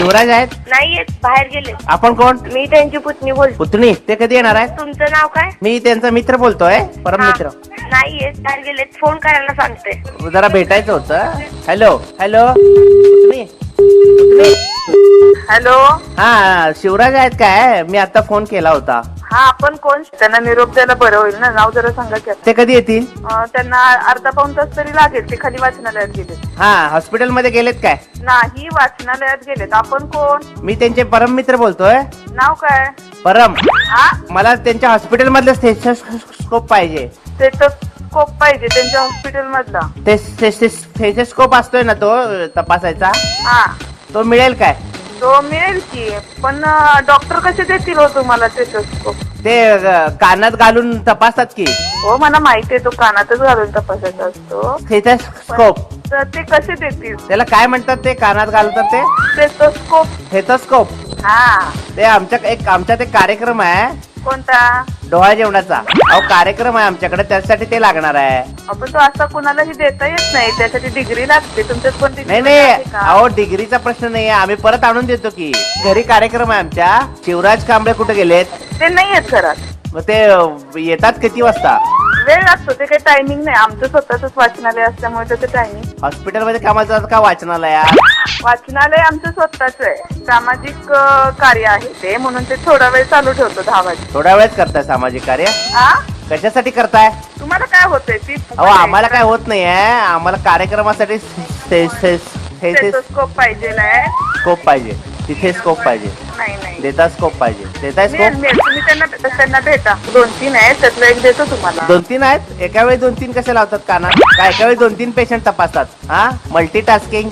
शिवराज आहेत? नाही येत बाहेर गेले. आपण कोण? मी त्यांची पुतणी बोलतो. पुतणी? ते कधी येणार आहेत? तुमचं नाव काय? मी त्यांचा मित्र बोलतोय परम हा. मित्र. नाही येत बाहेर गेले फोन करायला सांगते. जरा भेटायचं होतं. हॅलो हॅलो पुतणी? पुतणी? हॅलो. हा शिवराज आहेत काय? मी आता फोन केला होता. हा आपण कोण? त्यांना निरोप द्यायला बरं होईल ना? नाव जरा सांगा की. ते कधी येतील? अं, त्यांना अर्धा पाऊन तास तरी लागेल. ते खाली वाचनालयात गेलेत. हा हॉस्पिटलमध्ये गेलेत काय? नाही वाचनालयात गेलेत. आपण कोण? मी त्यांचे परम मित्र बोलतोय. नाव काय? परम. हा? मला त्यांच्या हॉस्पिटल मधलं स्टेथोस्कोप पाहिजे. स्कोप पाहिजे त्यांच्या हॉस्पिटल मधला ते स्टेथोस्कोप असतोय ना तो अ, तपासायचा? हा. तो मिळेल काय? तो मिळेल की. पण डॉक्टर कसे देतील हो तुम्हाला स्कोप ते अ, कानात घालून तपासतात की. हो मला माहिती आहे तो कानातच घालून तपासायचा असतो. स्टेथोस्कोप तर ते कसे देतील? त्याला काय म्हणतात ते? कानात घालतात ते? स्टेथोस्कोप स्टेथोस्कोप हा. ते आमच्या एक आमच्यात एक कार्यक्रम आहे. कोणता? डोळा जेवणाचा. अहो कार्यक्रम आहे आमच्याकडे त्यासाठी ते लागणार आहे. आपण तो असा कुणालाही देता येत नाही. त्यासाठी डिग्री लागते. तुमच्यात पण नाही degree नाही का? अहो डिग्रीचा प्रश्न नाही आम्ही परत आणून देतो की. घरी कार्यक्रम आहे आमच्या. शिवराज कांबळे कुठे गेलेत? ते नाही आहेत घरात. मग ते अ, येतात किती वाजता? वेळ लागतो. ते काही टायमिंग नाही. आमचं स्वतःच वाचनालय असल्यामुळे त्याचं टायमिंग हॉस्पिटलमध्ये जातात का वाचनालयात वाचनालय आमचं स्वतःच आहे. सामाजिक अं, कार्य आहे ते म्हणून ते थोडा वेळ चालू ठेवतो दहा वाजे. थोड्या वेळच करताय सामाजिक कार्य? कशासाठी करताय? तुम्हाला काय होतंय? ती अहो आम्हाला काय होत नाही आहे आम्हाला कार्यक्रमासाठी स्कोप पाहिजे स्कोप पाहिजे. तिथे स्कोप पाहिजे. नाही. नाही देता स्कोप पाहिजे. देताय मिळेल स्कोप? मिळेल तुम्ही त्यांना त्यांना भेटा. दोन तीन आहेत त्यातलं एक देतो तुम्हाला. दोन तीन आहेत? एका वेळी दोन तीन कसे लावतात कानात? काय एका वेळी दोन तीन पेशंट तपासतात? हा? मल्टीटास्किंग